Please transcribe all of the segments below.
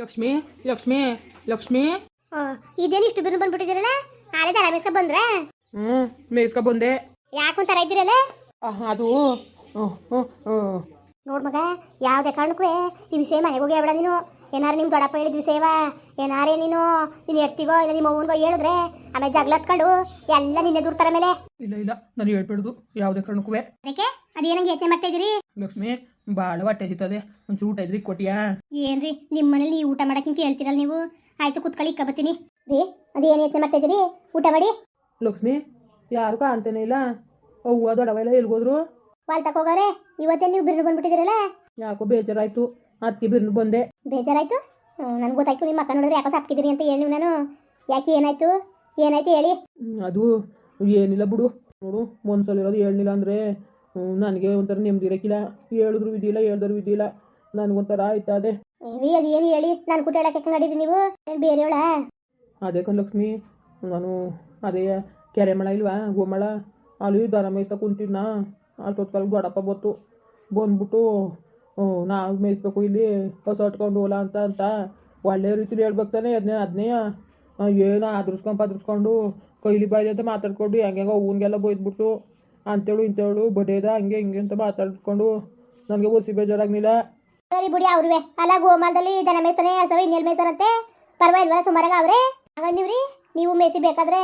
ಲಕ್ಷ್ಮಿ ಲಕ್ಷ್ಮಿ ಲಕ್ಷ್ಮಿ. ಇದೇನು ಇಷ್ಟು ಬಿರು ಬಂದ್ಬಿಟ್ಟಿದಿರಲ್ಲ ನಾಳೆ ತಡ ಮೇಸ್ಕ ಬಂದ್ರೆ? ಹ್ಮ್ ಮೇಸ್ಕ ಬಂದೆ. ಯಾಕೆ ಒಂಥರ ಇದ್ದೀರಲ್ಲ? ಅದು ನೋಡ್ ಮಗ ಯಾವುದೇ ಕಾರಣಕ್ಕೂ ಈ ವಿಷಯ ಮನೆಗೆ ಹೋಗಿ ಹೇಳ್ಬೇಡ ನೀನು. ಏನಾರು ನಿಮ್ಮ ದೊಡ್ಡಪ್ಪ ಹೇಳಿದ್ವಿ ಸೇವಾ? ಏನಾರೇ ನೀನು? ನೀನು ಎಡ್ತೀಗೋ ಇಲ್ಲ ನಿಮ್ಮ ಅವನಿಗೋ ಹೇಳಿದ್ರೆ? ಆಮೇಲೆ ಜಗಳ ಹತ್ಕೊಂಡು ಎಲ್ಲ ನಿನ್ನೆ ದೂರ್ತಾರ ಮೇಲೆ? ಇಲ್ಲ ಇಲ್ಲ ನಾನು ಹೇಳ್ಬಿಡುದು ಯಾವುದೇ ಕಾರಣಕ್ಕೂ. ಅದಕ್ಕೆ? ಅದೇನಂಗೆ ಯೋಚನೆ ಮಾಡ್ತಾ ಇದ್ದೀರಿ ಲಕ್ಷ್ಮಿ ಭಾಳ ಹೊಟ್ಟೆ ಸಿಗ್ತದೆ ಒಂಚೂರು ಊಟ ಇದ್ರಿ ಕೊಟ್ಟಿಯಾ ಏನ್ರಿ ನಿಮ್ಮ ಮನೇಲಿ ನೀವು ಊಟ ಮಾಡಕ್ಕಿಂತ ಹೇಳ್ತೀರಲ್ಲ ನೀವು? ಆಯ್ತು ಕುತ್ಕೊಳ್ಳಿ ಇಕ್ಕ ಬತ್ತೀನಿ ರೀ ಅದೇನು ಯೋಚನೆ ಮಾಡ್ತಾ ಇದ್ದೀರಿ ಊಟ ಮಾಡಿ. ಲಕ್ಷ್ಮಿ ಯಾರು ಕಾಣ್ತೇನೆ ಇಲ್ಲ? ಅವ್ವ ದೊಡ್ಡವ ಎಲ್ಲ ಎಲ್ಗೋದ್ರು? ವಾಲ್ ಹೋಗೋರೆ ಇವತ್ತೇ ನೀವು ಬಿರುಡು ಬಂದ್ಬಿಟ್ಟಿದ್ದೀರಲ್ಲ? ಯಾಕೋ ಬೇಜಾರಾಯ್ತು. ಅದಕ್ಕೆ ಬಿರ್ನು ಬಂದೆ. ಬೇಜಾರಾಯ್ತು? ನನ್ಗೆ ಗೊತ್ತಾಯ್ತು ನಿಮ್ಮ ಅಕ್ಕ ನೋಡಿದ್ರೆ ಯಾಕೋ ಸಾಪ್ಕಿದ್ದೀರಿ ಅಂತ ಹೇಳಿ ನಾನು. ಯಾಕೆ ಏನಾಯ್ತು? ಏನಾಯ್ತು ಹೇಳಿ. ಅದು ಏನಿಲ್ಲ ಬಿಡು. ನೋಡು ಒಂದ್ಸಲ ಇರೋದು ಹೇಳಿಲ್ಲ ಅಂದರೆ ನನಗೆ ಒಂಥರ ನೆಮ್ಮದಿ ಇರಕ್ಕಿಲ್ಲ ಹೇಳಿದ್ರು ಇದಿಲ್ಲ ಹೇಳಿದ್ರು ಇದಿಲ್ಲ ನನಗೊಂಥರ ಆಯ್ತದೆ ರೀ ಅದು ಏನು ಹೇಳಿ? ನಾನು ಕೂಟ ಹೇಳಕ್ಕೆ ನಡೀರಿ ನೀವು? ಏನು ಬೇರೆಯವಳ? ಅದೇ ಕಣ್ ಲಕ್ಷ್ಮಿ ನಾನು ಅದೇ ಕೆರೆ ಮಳ ಇಲ್ವಾ ಗೋಮಳ? ಅಲ್ಲಿ ದನ ಮೇಯ್ಸ್ತಾ ಕುಂತಿದ್ನ ತೊತ್ಕಲ್ ಗೊಡಪ್ಪ ಬತ್ತು ಬಂದ್ಬಿಟ್ಟು ನಾವು ಮೇಯಿಸ್ಬೇಕು ಇಲ್ಲಿ ಹೊಸ ಹೊಟ್ಕೊಂಡು ಹೋಲ ಅಂತ ಅಂತ. ಒಳ್ಳೆ ರೀತಿಲಿ ಹೇಳ್ಬೇಕು ತಾನೆ ಅದನ್ನೇ ಅದನ್ನೇ ಏನೋ ಆದರ್ಸ್ಕೊಂಡು ಪದರ್ಸ್ಕೊಂಡು ಕೈಲಿ ಬಾಯಿಲಿ ಅಂತ ಮಾತಾಡ್ಕೊಂಡು ಹೆಂಗೆ ಹೂನ್ಗೆಲ್ಲ ಬೈದ್ಬಿಟ್ಟು ಅಂತೇಳು ಇಂತೇಳು ಬಡೇದ ಹಂಗೆ ಹಿಂಗೆ ಅಂತ ಮಾತಾಡ್ಕೊಂಡು ನನಗೆ ಉಸಿ ಬೇಜಾರಾಗ್ಲಿಲ್ಲ. ಸರಿ ಬಿಡಿ ಅವ್ರಿವೆ ಅಲ್ಲ ಗೋಮಾಲದಲ್ಲಿ ದನ ಮೇಯ್ತಾನೆ ಅಥವಾ ಇನ್ನೆಲ್ ಮೇಯ್ತಾರಂತೆ ಪರವಾಗಿಲ್ವಾ ಸುಮಾರಾಗ ಅವ್ರೆ? ಹಾಗ ನೀವ್ರಿ ನೀವು ಮೇಸಿ ಬೇಕಾದ್ರೆ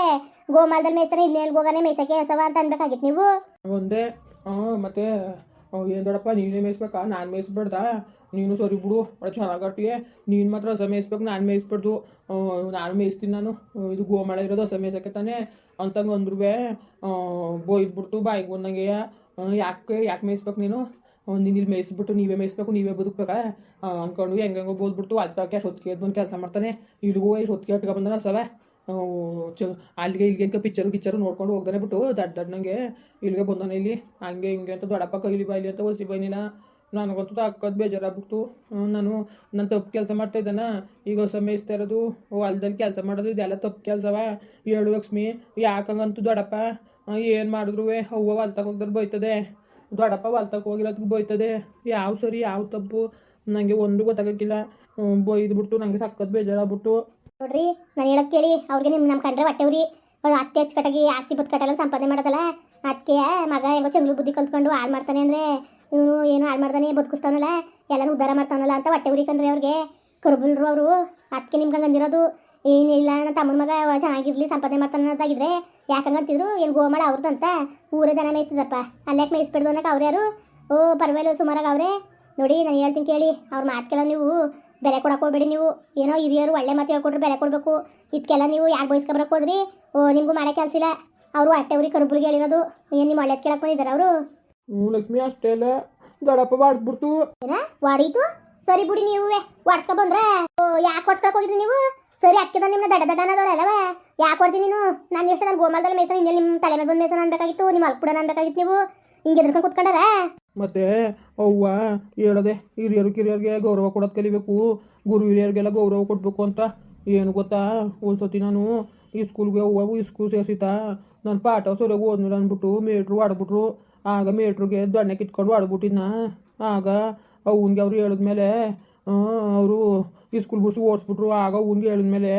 ಗೋಮಾಲದಲ್ಲಿ ಮೇಯ್ತಾನೆ ಇನ್ನೆಲ್ ಹೋಗಾನೆ ಮೇಸಕ್ಕೆ ಹೆಸವ ಅಂತ ಅನ್ಬೇಕಾಗಿತ್ತು ನೀವು? ಒಂದೇ ಹ್ಞೂ ಮತ್ತೆ ಏನು ದೊಡ್ಡಪ್ಪ, ನೀನೇ ಮೇಯಿಸ್ಬೇಕಾ? ನಾನು ಮೇಯಿಸ್ಬೇಡ್ದ? ನೀನು ಸರಿ ಬಿಡು, ಒಳ್ಳೆ ಚೆನ್ನಾಗಟ್ಟಿಗೆ ನೀನು ಮಾತ್ರ ಹಸ ಮೇಯಿಸ್ಬೇಕು, ನಾನು ಮೇಯಿಸ್ಬಾರ್ದು ನಾನು ಮೇಯಿಸ್ತೀನಿ ನಾನು. ಇದು ಗೋಮಾಳ ಇರೋದು ಹಸ ಮೇಯಿಸಕ್ಕೆ ತಾನೇ. ಅಂತಂಗೆ ಅಂದ್ರು ಬೊಯ್ದ್ಬಿಟ್ಟು ಬಾಯಿಗೆ ಬಂದಂಗೆ. ಯಾಕೆ ಯಾಕೆ ಮೇಯಿಸ್ಬೇಕು ನೀನು? ನೀನು ಇಲ್ಲಿ ಮೇಯಿಸ್ಬಿಟ್ಟು, ನೀವೇ ಮೇಯಿಸ್ಬೇಕು, ನೀವೇ ಬದುಕ್ಬೇಕಾ? ಅಂದ್ಕೊಂಡು ಅನ್ಕೊಂಡು ಹೆಂಗೆಂಗೋ ಬೋದ್ಬಿಟ್ಟು ಅಲ್ತಕ್ಕೆ ಹೊತ್ತಿಗೆ ಬಂದು ಕೆಲಸ ಮಾಡ್ತಾನೆ. ಇಲ್ಲಿಗೂ ಹೊತ್ತಿಗೆ ಇಟ್ಕೊ ಬಂದಾನ ಹಸವೆ ಚ, ಅಲ್ಲಿಗೆ ಇಲ್ಲಿಗೆ ಅಂತ ಪಿಕ್ಚರು ಗಿಚ್ಚರು ನೋಡ್ಕೊಂಡು ಹೋಗ್ದಾನೆ ಬಿಟ್ಟು, ದಡ್ಡ ದಡ್ಡಂಗೆ ಇಲ್ಲಿಗೆ ಬಂದಾನೆ ಇಲ್ಲಿ, ಹಂಗೆ ಹಿಂಗೆ ಅಂತ ದೊಡ್ಡಪ್ಪ ಕೈಲಿ ಬಾಯ್ಲಿ ಅಂತ ಒಸಿ ಬೈನಿಲ್ಲ ನನಗಂತೂ ಅಕ್ಕದ ಬೇಜಾರಾಗ್ಬಿಟ್ಟು ನಾನು ನಾನು ತಪ್ಪು ಕೆಲಸ ಮಾಡ್ತಾ ಇದ್ದಾನ? ಈಗ ಹೊಸ ಮೇಯಿಸ್ತಾ ಇರೋದು ಹೊಲ್ದಲ್ಲಿ ಕೆಲಸ ಮಾಡೋದು, ಇದೆಲ್ಲ ತಪ್ಪು ಕೆಲಸವ? ಹೇಳು ಲಕ್ಷ್ಮಿ, ಯಾಕಂಗಂತೂ ದೊಡ್ಡಪ್ಪ ಏನು ಮಾಡಿದ್ರು ಅವ್ವ ಹೊಲ್ತಕ್ಕೆ ಹೋಗ್ದಲ್ಲಿ ಬೈತದೆ. ದೊಡ್ಡಪ್ಪ ಹೊಲ್ತಕ್ಕೆ ಹೋಗಿರೋದಕ್ಕೆ ಬೈತದೆ. ಯಾವ ಸರಿ, ಯಾವ ತಪ್ಪು? ನನಗೆ ಒಂದು ಗೊತ್ತಾಗಕ್ಕಿಲ್ಲ. ಬೈದ್ಬಿಟ್ಟು ನನಗೆ ಸಕ್ಕತ್ ಬೇಜಾರಾಗ್ಬಿಟ್ಟು ನೋಡ್ರಿ, ನಾನು ಹೇಳಕ್ ಕೇಳಿ, ಅವ್ರಿಗೆ ನಿಮ್ಮ ನಮ್ಮ ಕಂಡ್ರೆ ಹೊಟ್ಟೆವ್ರಿ. ಅದು ಅತ್ತೆ ಹಚ್ಕಟಾಗಿ ಆಸ್ತಿ ಬದ್ ಕಟ್ಟಲ್ಲ, ಸಂಪಾದನೆ ಮಾಡೋದಲ್ಲ. ಅದಕ್ಕೆ ಮಗ ಹೆಂಗೋ ಚಂಗ್ಳು ಬುದ್ಧಿ ಕಲ್ತ್ಕೊಂಡು ಹಾಳು ಮಾಡ್ತಾನೆ ಅಂದ್ರೆ ಇವನು ಏನು ಹಾಳು ಮಾಡ್ತಾನೆ ಬದುಕಿಸ್ತಾನಲ್ಲ, ಎಲ್ಲನೂ ಉದ್ದಾರ ಮಾಡ್ತಾನಲ್ಲ ಅಂತ ಹೊಟ್ಟೆ ಉರಿ ಕಂಡ್ರೆ ಅವ್ರಿಗೆ. ಕರ್ಬುಲ್ರು ಅವರು ಅದಕ್ಕೆ ನಿಮ್ಗೆ ಅಂದಿರೋದು. ಏನಿಲ್ಲ ನನ್ನ ತಮ್ಮನ ಮಗ ಚೆನ್ನಾಗಿರ್ಲಿ, ಸಂಪಾದನೆ ಮಾಡ್ತಾನೆ ಅಂತಾಗಿದ್ರೆ ಯಾಕಂಗಂತಿದ್ರು ಏನು ಗೋಮಾಳ ಅವ್ರದ್ದಂತ ಊರೇ ಜನ ಮೇಯಿಸ್ತಿದ್ದಪ್ಪ ಅಲ್ಲಾಕೆ ಮೇಯಿಸ್ಬಿಡ್ದು ಅನ್ನಕ್ಕೆ ಅವ್ರು ಯಾರು? ಓ, ಪರವಾಗಿಲ್ಲ, ಸುಮಾರಾಗಿ ಅವರೇ. ನೋಡಿ, ನಾನು ಹೇಳ್ತೀನಿ ಕೇಳಿ, ಅವ್ರ ಕೇಳೋ ನೀವು ಬೆಲೆ ಕೊಡಕ್ಕೆ ಹೋಗ್ಬೇಡಿ ನೀವು. ಏನೋ ಹಿರಿಯರು ಒಳ್ಳೆ ಮಾತು ಹೇಳ್ಕೊಟ್ರೆ ಬೆಲೆ ಕೊಡಬೇಕು. ಇದಕ್ಕೆಲ್ಲ ನೀವು ಯಾಕೆ ಬಯಸ್ಕೊಬರಕ್ಕೆ ಹೋದ್ರಿ? ಓ ನಿಮಗೂ ಮಾಡೋ ಕೆಲಸ ಇಲ್ಲ. ಅವರು ಅಟ್ಟೆ ಅವ್ರಿಗೆ ಕರುಬುಲ್ಗೆ ಹೇಳಿರೋದು. ಏನು ನಿಮ್ಮ ಒಳ್ಳೇದು ಕೇಳಕ್ಕೆ ಬಂದಿದ್ದಾರೆ ಅವರು? ಹ್ಞೂ ಲಕ್ಷ್ಮಿ ಅಷ್ಟೇ ಅಲ್ಲ. ದೊಡ್ಡಪ್ಪ ಬಾಡ್ಬಿಡ್ತು ಏನ? ವಾಡೀತು ಸರಿ ಬಿಡಿ ನೀವು. ವಾಡ್ಸ್ಕೊ ಬಂದ್ರೆ? ಓ ಯಾಕೆ ಹೊಡ್ಸ್ಕೊಳಕ್ ಹೋಗಿದ್ರಿ ನೀವು? ಸರಿ ಅಕ್ಕಿದ ನಿಮ್ಮ ದಡ ದಡ ಅನ್ನೋದವ್ರಲ್ಲವ ಯಾಕೆ ಹೊಡ್ತೀನಿ ನೀನು? ನಾನು ಎಷ್ಟು ನಾನು ಗೋಮಾಲದಲ್ಲಿ ಮೇಸನ ಇನ್ನೇ ನಿಮ್ಮ ತಲೆ ಮೇಲೆ ಬಂದು ಮೇಸನ ಅನ್ಬೇಕಾಗಿತ್ತು ನಿಮ್ಮ ಕೂಡ ಅನ್ಬೇಕಾಗಿತ್ತು ನೀವು. ಹಿಂಗೆ ಎದ್ರಕೊಂಡು ಕುತ್ಕೊಂಡಾರ? ಮತ್ತೆ ಅವ್ವ, ಹೇಳದೆ ಹಿರಿಯರು, ಕಿರಿಯರಿಗೆ ಗೌರವ ಕೊಡೋದು ಕಲಿಬೇಕು. ಗುರು ಹಿರಿಯರಿಗೆಲ್ಲ ಗೌರವ ಕೊಡಬೇಕು ಅಂತ. ಏನು ಗೊತ್ತಾ? ಒಂದ್ಸತಿ ನಾನು ಈ ಸ್ಕೂಲ್ಗೆ ಅವ್ವ ಈ ಸ್ಕೂಲ್ ಸೇರಿಸಿತಾ ನನ್ನ ಪಾಠ ಸರಿಯಾಗಿ ಓದ್ನಿಲ್ಲ ಅಂದ್ಬಿಟ್ಟು ಮೇಟ್ರು ಆಡ್ಬಿಟ್ರು ಆಗ ಮೇಟ್ರಿಗೆ ದೊಣ್ಣೆ ಕಿತ್ಕೊಂಡು ಆಡ್ಬಿಟ್ಟಿದ್ನ ಆಗ ಅವನಿಗೆ ಅವ್ರು ಹೇಳಿದ್ಮೇಲೆ ಅವರು ಈ ಸ್ಕೂಲ್ ಬಿಡಿಸಿ ಓಡಿಸ್ಬಿಟ್ರು. ಆಗ ಅವ್ನಿಗೆ ಹೇಳಿದ್ಮೇಲೆ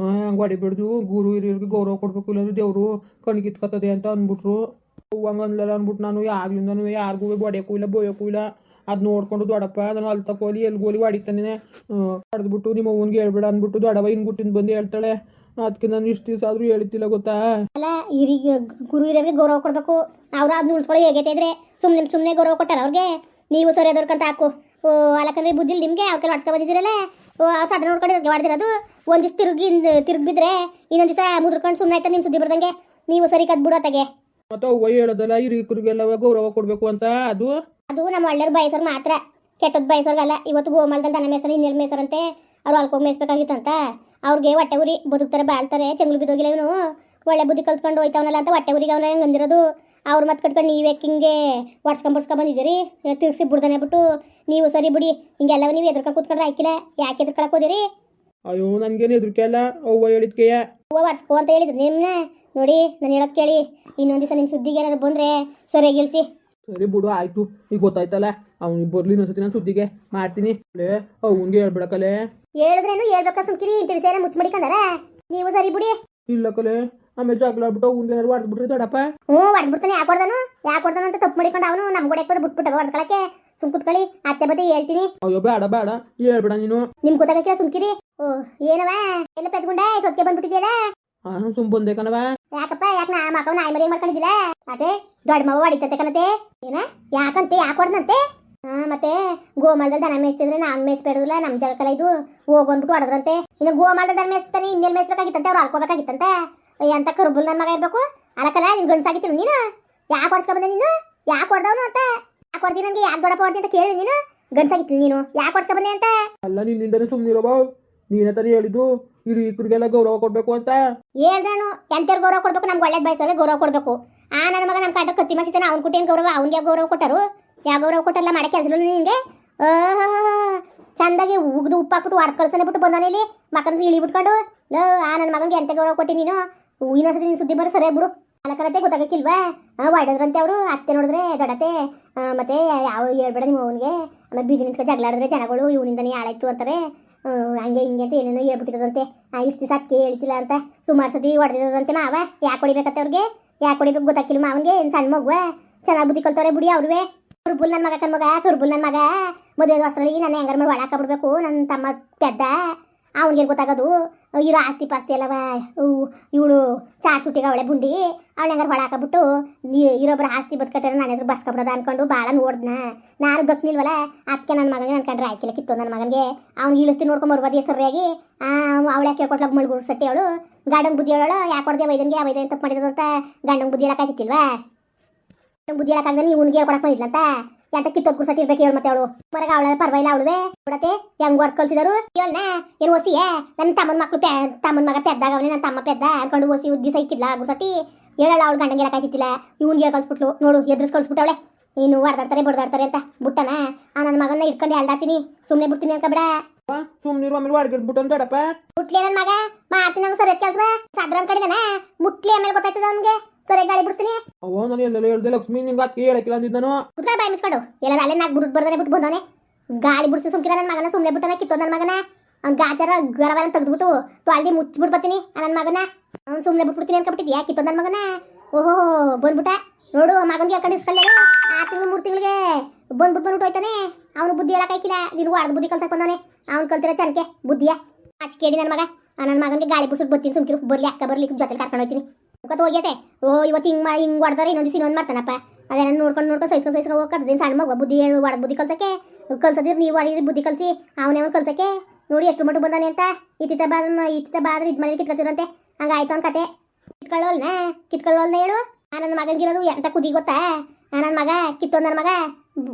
ಹಂಗೆ ಹೊಡಿಬಿಡ್ದು. ಗುರು ಹಿರಿಯರಿಗೆ ಗೌರವ ಕೊಡಬೇಕು, ಇಲ್ಲಾಂದ್ರೆ ದೇವರು ಕಣ್ಗಿತ್ಕತ್ತದೆ ಅಂತ ಅಂದ್ಬಿಟ್ರು. ಹಂಗನ್ಲಲ್ಲ ಅಂದ್ಬಿಟ್ಟು ನಾನು ಆಗ್ಲಿಂದನೂ ಯಾರಿಗೂ ಹೊಡೆಯೋಕ್ಕೂ ಇಲ್ಲ ಬೋಯೋಕ್ಕೂ ಇಲ್ಲ ಅದು ನೋಡ್ಕೊಂಡು ದೊಡ್ಡಪ್ಪ ನಾನು ಅಲ್ಲಿ ತಕೋಲಿ ಎಲ್ಲಿ ಗೋಲಿ ಹೊಡಿತಾನೆ ಹೊಡೆದ್ಬಿಟ್ಟು ನಿಮ್ಮ ಅವ್ನಿಗೆ ಹೇಳ್ಬೇಡ ಅಂದ್ಬಿಟ್ಟು ದೊಡ್ಡವ ಹಿಂಗೆ ಗುಟ್ಟಿಂದ ಬಂದು ಹೇಳ್ತಾಳೆ. ಅದಕ್ಕೆ ನಾನು ಇಷ್ಟು ದಿವಸ ಆದರೂ ಹೇಳ್ತಿಲ್ಲ ಗೊತ್ತಾ? ಅಲ್ಲ ಹಿರಿಗೆ ಗುರು ಗೌರವ ಕೊಡಬೇಕು. ಅವ್ರು ಅದನ್ನ ಉಳ್ಸ್ಕೊಳ್ಳೋ ಹೇಗೈತೆ ಇದ್ರೆ ಸುಮ್ಮನೆ ಸುಮ್ಮನೆ ಗೌರವ ಕೊಟ್ಟಾರ ಅವ್ರಿಗೆ? ನೀವು ಸರಿ ಅದರ್ಕಂತ ಹಾಕು. ಓ ಅಲ್ಲಕಂದ್ರೆ ಬುದ್ಧಿಲ್ ನಿಮಗೆ ಅವ್ರ ಕೈಲಿ ಹೊಡ್ಸ್ಕೊ ಬಂದಿದ್ದೀರಲ್ಲ ಓ, ಅವ್ರು ಅದನ್ನ ನೋಡ್ಕೊಂಡು ಇದ್ಕೆ ಹೊಡ್ದಿರೋದು ಒಂದು ದಿವಸ ತಿರುಗಿ ತಿರುಗಿ ಬಿದ್ರೆ ಇನ್ನೊಂದು ದಿವಸ ಮುದ್ರಕೊಂಡು ಸುಮ್ಮನೆ ಆಯ್ತಾ ನಿಮ್ಮ ಸುದ್ದಿ ಬರ್ದಂಗೆ. ನೀವು ಸರಿ ಕದ್ ಬಿಡೋ ತಗೆ. ಮತ್ತು ಅವ್ವ ಹೇಳೋದಲ್ಲ ಹಿರಿಯರಿಗೆಲ್ಲ ಗೌರವ ಕೊಡಬೇಕು ಅಂತ ಅದು? ಅದು ನಮ್ಮ ಒಳ್ಳೆಯವ್ರು ಬಯಸೋರು ಮಾತ್ರ. ಕೆಟ್ಟದ್ ಬಯಸೋರ್ಗಲ್ಲ. ಇವತ್ತು ಗೋಮಾಳದಲ್ಲಿ ದನ ಮೇಸರ ಇನ್ನೆಲ್ ಮೇಸರಂತೆ ಅವ್ರು ಅಲ್ಕೋಗಿ ಮೇಯ್ಸ್ಬೇಕಾಗಿತ್ತಂತ ಅವ್ರಿಗೆ ಹೊಟ್ಟೆ ಉರಿ ಬದುಕ್ತಾರೆ ಬಾಳ್ತಾರೆ ಚಂಗ್ಳು ಬಿದ್ದೋಗಿಲ್ಲ ಇವನು. ಒಳ್ಳೆ ಬುದ್ಧಿ ಕಲ್ತ್ಕೊಂಡು ಹೋಯ್ತಾವನಲ್ಲ ಅಂತ ಹೊಟ್ಟೆ ಉರಿಗೆ ಅವನ ಹೆಂಗೆ ಅಂದಿರೋದು? ಅವ್ರ ಮತ್ ಕಟ್ಕೊಂಡು ನೀವೇ ಹಿಂಗೆ ಒಡ್ಸ್ಕೊಂಡ್ ಬಡ್ಸ್ಕೊಂಡ್ ಬಂದಿದ್ದೀರಿ? ತಿರ್ಸಿ ಬಿಡ್ದಾನೆ ಬಿಟ್ಟು ನೀವು ಸರಿ ಬಿಡಿ. ಹಿಂಗೆಲ್ಲ ನೀವು ಎದ್ರಕ ಕೂತ್ಕೊಂಡ್ರೆ ಹಾಕಿಲ್ಲ ಯಾಕೆ ಎದ್ರಕೊಳಕ್ ಹೋದಿರಿ? ಅಯ್ಯೋ ನನಗೇನು ಹೆದರಿಕೆ ಅಲ್ಲ? ಅವ್ವ ಹೇಳಿದ್ಕೆಯ. ಅವ್ವ ಒಡ್ಸ್ಕೋ ಅಂತ ಹೇಳಿದ್ರು ನಿಮ್ಮನ್ನ ನೋಡಿ ನಾನು ಹೇಳೋದು ಕೇಳಿ. ಇನ್ನೊಂದು ದಿವಸ ನಿಮ್ಮ ಸುದ್ದಿಗೆ ಏನಾರು ಬಂದ್ರೆ ಸರಿಯಾಗಿ ಇಳಿಸಿ ಸರಿ ಬಿಡು ಆಯ್ತು. ಈಗ ಗೊತ್ತಾಯ್ತಲ್ಲ ಅವ್ನಿಗೆ ಬರ್ಲಿ ಇನ್ನೊಂದ್ಸತಿ ನಾನು ಸುದ್ದಿಗೆ. ಮಾಡ್ತೀನಿ. ಲೇ ಅವ್ನಿಗೆ ಹೇಳ್ಬಿಡಕಲೆ. ಹೇಳಿದ್ರೇನು ಹೇಳ್ಬೇಕಾ ಸುಮ್ಕಿರಿ ಇಂತ ವಿಷಯ ಮುಚ್ಚ ಮಡಿಕಂದಾರ ನೀವು ಸರಿ ಬಿಡಿ. ಇಲ್ಲ ಕಲೆ ಆಮೇಲೆ ಜಗಳ ಆಡ್ಬಿಟ್ಟು ಏನಾರು ಹೊಡೆದ್ಬಿಟ್ರಿ ದೊಡ್ಡಪ್ಪ ಹ್ಞೂ ಹೊಡ್ಬಿಡ್ತಾನೆ ಯಾಕೆ ಹೊಡ್ದಾನು? ಯಾಕೆ ಹೊಡ್ದಾನು ಅಂತ ತಪ್ಪು ಮಾಡಿಕೊಂಡು ಅವನು ನಮ್ಮ ಕೂಡ ಬಿಟ್ಬಿಟ್ಟು ಹೊಡ್ಕೊಳಕ್ಕೆ ಸುಮ್ ಕುತ್ಕೊಳ್ಳಿ ಅತ್ತೆ ಬತ್ತೆ ಹೇಳ್ತೀನಿ. ಅಯ್ಯೋ ಬೇಡ ಬೇಡ ಹೇಳ್ಬೇಡ ನೀನು. ನಿಮ್ ಗೊತ್ತಾಗಕ್ಕೆ ಸುಮ್ಕಿರಿ. ಓ ಏನವ? ಎಲ್ಲ ಪೆದ್ಕೊಂಡೆ ಸೊತ್ತೆ ಬಂದ್ಬಿಟ್ಟಿದ್ಯಲ್ಲ? ಹಾ ಸುಮ್ ಬಂದೆ ಕಣವ ಯಾಕಪ್ಪ, ಯಾಕ ನಾ ಮಕ್ಕಳು ನಾಯಿ ಮರಿ ಮಾಡ್ಕೊಂಡಿದ್ದಿಲ್ಲ? ಅದೇ, ದೊಡ್ಡ ಮವ ಹೊಡಿತತೆ ಕಣತೆ. ಏನ? ಯಾಕಂತೆ, ಯಾಕೆ ಹೊಡ್ದಂತೆ ಹಾ ಮತ್ತೆ ಗೋಮಾಳದಲ್ಲಿ ದನ ಮೇಯಿಸ್ತಿದ್ರೆ ನಾನ್ ಮೇಯಿಸ್ಬೇಡಲ್ಲ ನಮ್ಮ ಜಾಗಕ್ಕಲ್ಲ ಇದು ಹೋಗೊಂಡ್ಬಿಟ್ಟು ಹೊಡೆದ್ರಂತೆ. ಇನ್ನು ಗೋಮಾಳದಲ್ಲಿ ದನ ಮೇಯಿಸ್ತಾನೆ ಇನ್ನೆಲ್ಲಿ ಮೇಯಿಸ್ಬೇಕಾಗಿತ್ತಂತೆ, ಅವ್ರು ಅಳ್ಕೋಬೇಕಾಗಿತ್ತಂತೆ ಎಂತ ಕರುಬುಲ್ ನನ್ನ ಮಗ ಇರಬೇಕು. ಅಲಕಲ್ಲ ನಿನ್ ಗಂಡಸಾಗಿತ್ತು ನೀನು? ಯಾಕೆ ಹೊಡ್ಸ್ಕೊ ಬಂದೆ ನೀನು? ಯಾಕೆ ಹೊಡೆದವನು ಅಂತ? ಯಾಕೆ ಹೊಡ್ದಿ ನನಗೆ? ಯಾಕೆ ದೊಡ್ಡಪ್ಪ ಹೊಡ್ದಿ ಅಂತ ಕೇಳಿ ನೀನು? ಗಂಡಸಾಗಿತ್ತು ನೀನು? ಯಾಕೆ ಹೊಡ್ಸ್ಕೊ ಬಂದೆ ಅಂತ? ಅಲ್ಲ, ನಿನ್ನಿಂದನೇ ಸುಮ್ಮನಿರೋ ನೀನೇ ತಾನೇ ಹೇಳಿದ್ದು ಹಿರಿಯರಿಗೆಲ್ಲ ಗೌರವ ಕೊಡ್ಬೇಕು ಅಂತ? ಹೇಳ್ದಾನು ಎಂತರ್ ಗೌರವ ಕೊಡ್ಬೇಕು? ನಮ್ಗೆ ಒಳ್ಳೇದು ಬಯಸೋರೆ ಗೌರವ ಕೊಡ್ಬೇಕು. ಆ, ನನ್ನ ಮಗ ನಮ್ಮ ಕಾಟ ಕತ್ತಿ ಮಸಿತಾನೆ, ಅವ್ನ ಕುಟ್ಟಿನ ಗೌರವ? ಅವ್ನಿಗೆ ಗೌರವ ಕೊಟ್ಟರು? ಯಾವ ಗೌರವ ಕೊಟ್ಟಲ್ಲ ಮಾಡ ಕೆಲಸ ನಿನಗೆ ಚಂದಾಗಿ ಉಗ್ದು ಉಪ್ಪು ಹಾಕ್ಬಿಟ್ಟು ಹೊಡ್ ಕಳ್ಸನೆ ಬಿಟ್ಟು ಬಂದಾನೆ ಇಲ್ಲಿ. ಇಳಿ ಬಿಟ್ಕೊಂಡು. ಲೋ, ಆ, ನನ್ನ ಮಗನಿಗೆ ಎಂತ ಗೌರವ ಕೊಟ್ಟಿ ನೀನು? ಇನ್ನೊಂದ್ಸತಿ ನೀನು ಸುದ್ದಿ ಬರ ಸರಿ ಬಿಡು ಅಲಕರತೆ ಗೊತ್ತಾಗಕ್ಕಿಲ್ವಾ? ಹೊಡೆದ್ರಂತೆ ಅವರು. ಅತ್ತೆ ನೋಡಿದ್ರೆ ದೊಡ್ಡತೆ ಮತ್ತೆ ಯಾವ, ಹೇಳ್ಬೇಡ ನಿಮ್ಮ ಅವನಿಗೆ. ಆಮೇಲೆ ಬೀದಿ ನಿಂತ್ಕೊಂಡು ಜಗಳಾಡಿದ್ರೆ ಜನಗಳು, ಇವನಿಂದನೇ ಹಾಳಾಯ್ತು ಅಂತಾರೆ. ಹಂಗೆ ಹಿಂಗೆ ಅಂತ ಏನೇನೋ ಹೇಳ್ಬಿಟ್ಟಿದಂತೆ ಇಷ್ಟು ದಿವಸ ಅದಕ್ಕೆ ಹೇಳ್ತಿಲ್ಲ ಅಂತ ಸುಮಾರು ಸತಿ ಹೊಡೆದಿದಂತೆ ಮಾವ. ಯಾಕೆ ಹೊಡಿಬೇಕತ್ತೆ ಅವ್ರಿಗೆ? ಯಾಕೆ ಹೊಡಿಬೇಕು ಗೊತ್ತಾಕಿಲ್ಲ ಮಾವನ್ಗೆ ಏನು ಸಣ್ಣ ಮಗುವ? ಚೆನ್ನಾಗಿ ಬುದ್ಧಿ ಕಲ್ತವ್ರೆ ಬಿಡಿ ಅವ್ರುವೆ. ಕುರ್ಬುಲ್ ನನ್ನ ಮಗ ಕನ್ ಮಗ, ಕುರ್ಬುಲ್ ನನ್ನ ಮಗ. ಮದುವೆ ದೋಸ್ತರಲ್ಲಿ ನನ್ನ ಹೆಂಗಾರ ಮಾಡಿ ಒಳಗೆ ಬಿಡಬೇಕು ನನ್ನ ತಮ್ಮ ಪೆದ್ದ. ಅವ್ನಿಗೆ ಗೊತ್ತಾಗೋದು? ಇರೋ ಆಸ್ತಿ ಪಾಸ್ತಿ ಎಲ್ಲವ ಇವಳು ಚಾರ್ ಚುಟ್ಟಿಗೆ ಅವಳೆ ಬುಂಡಿ ಅವಳು ಹೆಂಗಾರ ಹೊಳ ಹಾಕಬಿಟ್ಟು ಇರೋಬ್ರ ಆಸ್ತಿ ಬದುಕಟ್ಟಾರೆ ನನ್ನ ಹೆಸರು ಬರ್ಸ್ಕೊಬಿಡೋದ ಅನ್ಕೊಂಡು ಭಾಳ ನೋಡ್ನ ನಾನು ಗೊತ್ತಿಲ್ವಲ್ಲ ಅದಕ್ಕೆ ನನ್ನ ಮಗನಿಗೆ ಅನ್ಕೊಂಡ್ರೆ ಆಯ್ಕಿಲ್ಲ ಕಿತ್ತು ನನ್ನ ಮಗನಿಗೆ. ಅವ್ನು ಇಳಿಸ್ತಿ ನೋಡ್ಕೊಂಡ್ ಬರ್ಬೋದು ಸರಿಯಾಗಿ ಅವಳೆ ಕೇಳ್ಕೊಟ್ಲಾಗ ಮುಳುಗು ಸಟ್ಟಿ ಅವಳು? ಗಾರ್ಡನ್ ಬುದ್ಧಿ ಹೇಳೋಳು, ಯಾಕೆ ಹೊಡೆದೆ ವೈದನ್ಗೆ ಆ ವೈದನ್ ತಪ್ಪು ಅಂತ ಗಂಡಂಗೆ ಬುದ್ಧಿ ಹೇಳಕ್ಕಾಗಿತ್ತಿಲ್ವಾ ಬುದ್ಧಿ ಹೇಳಕ್ಕಾಗ್ದೆ ಉನ್ಗೆ ಹೇಳ್ಕೊಡಕ್ ಬಂದಿದ್ಲಂತ? ಎಂತ ಕಿತ್ತೋದ್ ಕುರ್ಸ ಇರ್ಬೇಕು ಹೇಳು ಮತ್ತೆ ಅವಳು. ಮರಗ ಅವಳ ಪರವಾಗಿಲ್ಲ ಅವಳುವೆ. ಬಿಡತೆ ಹೆಂಗ್ ಹೊಡ್ ಕಲ್ಸಿದಾರು ಹೇಳ್ನ ಏನ್ ಓಸಿಯೇ? ನನ್ನ ತಮ್ಮನ ಮಕ್ಳು ಪೆ ತಮ್ಮನ ಮಗ ಪೆದ್ದಾಗ ಅವನೇ ನನ್ನ ತಮ್ಮ ಪೆದ್ದ? ಅನ್ಕೊಂಡು ಓಸಿ ಉದ್ದಿ ಸೈಕಿದ್ಲ ಗುರ್ಸಟ್ಟಿ. ಹೇಳಲ್ಲ ಅವಳು ಗಂಡಂಗೆ ಇವ್ನ್ ಇವ್ನಿಗೆ ಕಳ್ಸ್ಬಿಟ್ಲು. ನೋಡು ಎದುರಿಸ್ ಕಳ್ಸ್ಬಿಟ್ಟವಳೆ ನೀನು ಹೊಡೆದಾಡ್ತಾರೆ ಬಡ್ದಾಡ್ತಾರೆ ಅಂತ ಬಿಟ್ಟನ. ಆ ನನ್ನ ಮಗನ್ನ ಇಟ್ಕೊಂಡು ಹೇಳ್ದಾತೀನಿ ಸುಮ್ಮನೆ ಬಿಡ್ತೀನಿ ಅನ್ಕಬೇಡ ಆಮೇಲೆ ದೊಡ್ಡಪ್ಪ ಮುಟ್ಲಿ ನನ್ನ ಮಗ. ಮಾಡ್ತೀನಿ ನಂಗೆ ಸರಿಯಾದ ಕೆಲಸ ಸಾದ್ರನ್ ಕಡಿದಾನ ಮುಟ್ಲಿ ಆಮೇಲೆ ಗೊತ್ತಾಯ್ತದ ಅವನಿಗೆ. ಸರಿಯಾಗಿ ಗಾಳಿ ಬಿಡ್ತೀನಿ. ಅವ ನಾನು ಎಲ್ಲೆಲ್ಲ ಹೇಳ್ದೆ ಲಕ್ಷ್ಮಿ ನಿಂಗೆ ಅಕ್ಕಿ ಹೇಳಕ್ಕಿಲ್ಲ ಅಂದಿದ್ದು ನಾನು ಕುತ್ಕೊಂಡು ಬಾಯಿ ಮುಚ್ಕೊಂಡು. ಎಲ್ಲ ಅಲ್ಲೇ ನಾಲ್ಕು ಬಿಟ್ಟು ಬರ್ದಾನೆ ಬಿಟ್ಟು ಬಂದವನೆ. ಗಾಳಿ ಬಿಡಿಸಿ ಸುಮ್ಕಿರ ನನ್ನ ಮಗನ ಸುಮ್ಮನೆ ಬಿಟ್ಟನ ಕಿತ್ತೋ ನನ್ನ ಮಗನ. ಅವ್ನ ಗಾಜರ ಗರವಲ್ಲ ತೆಗೆದ್ಬಿಟ್ಟು ತೊಳ್ದಿ ಆ ನನ್ನ ಮಗನ. ಅವ್ನು ಸುಮ್ಮನೆ ಬಿಟ್ಬಿಡ್ತೀನಿ ಅನ್ಕೊಬಿಟ್ಟಿದ್ಯಾ ಕಿತ್ತೋ ನನ್ನ ಮಗನ? ಓಹೋ ಬಂದ್ಬಿಟ್ಟ. ನೋಡು ಮಗನಿಗೆ ಯಾಕಂಡು ಇಸ್ಕೊಳ್ಳೆ ಆ ತಿಂಗಳು ಮೂರು ತಿಂಗಳಿಗೆ ಬಂದ್ಬಿಟ್ಟು ಬಂದ್ಬಿಟ್ಟು ಹೋಯ್ತಾನೆ. ಅವನು ಬುದ್ಧಿ ಹೇಳಕ್ಕಾಯ್ಕಿಲ್ಲ ನೀನು ಅರ್ಧ ಬುದ್ಧಿ ಕಲ್ಸಕ್ಕೆ ಬಂದವನೆ. ಅವ್ನು ಕಲ್ತಿರೋ ಚನಕೆ ಬುದ್ಧಿಯ? ಆಚೆ ಕೇಳಿ ನನ್ನ ಮಗ. ನನ್ನ ಮಗನಿಗೆ ಗಾಳಿ ಬಿಡ್ಸಿಟ್ಟು ಬರ್ತೀನಿ ಸುಮ್ಕಿರು. ಬರಲಿ ಅಕ್ಕ ಬರಲಿ ಜೊತೆ ಕರ್ಕೊಂಡು ಹೋಗ್ತೀನಿ ಮುಖತ್ ಹೋಗ್ಯತೆ. ಓ ಇವತ್ತು ಹಿಂಗ್ ಹಿಂಗ್ ಹೊಡೆದ್ರೆ, ಇನ್ನೊಂದು ಇನ್ನೊಂದು ಮಾಡ್ತಾನಪ್ಪ. ಅದೇ ನಾನು ನೋಡ್ಕೊಂಡು ನೋಡ್ಕೊಂಡು ಸೈಸ್ಕೊ ಸೈಸ್ಕೊ ದಿನ ಸಣ್ಣ ಮಗ, ಬುದ್ಧಿ ಹೇಳು ಹೊಡೆದ ಬುದ್ಧಿ ಕಲ್ಸಕ್ಕೆ? ಕಲ್ಸದಿರ್ ನೀವು ಹೊಡಿದ್ರಿ ಬುದ್ಧಿ ಕಲ್ಸಿ, ಅವನೇ ಅವ್ನು ಕಲ್ಸಕ್ಕೆ? ನೋಡಿ ಎಷ್ಟು ಮಟ್ಟು ಬಂದಾನೆ ಅಂತ. ಇತ್ತಿತ ಬಾದ್ ಇತ್ತಿತ ಬಾದ್ರೆ ಇದು ಮನೇಲಿ ಕಿತ್ಕೊತಿರಂತೆ ಹಂಗಾಯ್ತು ಅಂತ ಕತೆ. ಕಿತ್ಕೊಳ್ಳೋಲ್ನ? ಕಿತ್ಕೊಳ್ಳೋಲ್ನ ಹೇಳು. ನನ್ನ ಮಗನಿಗಿರೋದು ಎಂತ ಕುದಿ ಗೊತ್ತಾ? ನನ್ನ ಮಗ ಕಿತ್ತೋ ನನ್ನ ಮಗ.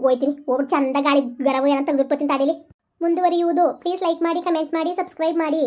ಹೋಯ್ತೀನಿ ಹೋಗ್ಬಿಟ್ಟು ಚಂದ ಗಾಳಿ ಗರವು ಏನಂತ ತೆಗೆದುಬಿಡ್ತೀನಿ ತಾಡಿಲಿ. ಮುಂದುವರಿಯುವುದು. ಪ್ಲೀಸ್ ಲೈಕ್ ಮಾಡಿ ಕಮೆಂಟ್ ಮಾಡಿ ಸಬ್ಸ್ಕ್ರೈಬ್ ಮಾಡಿ.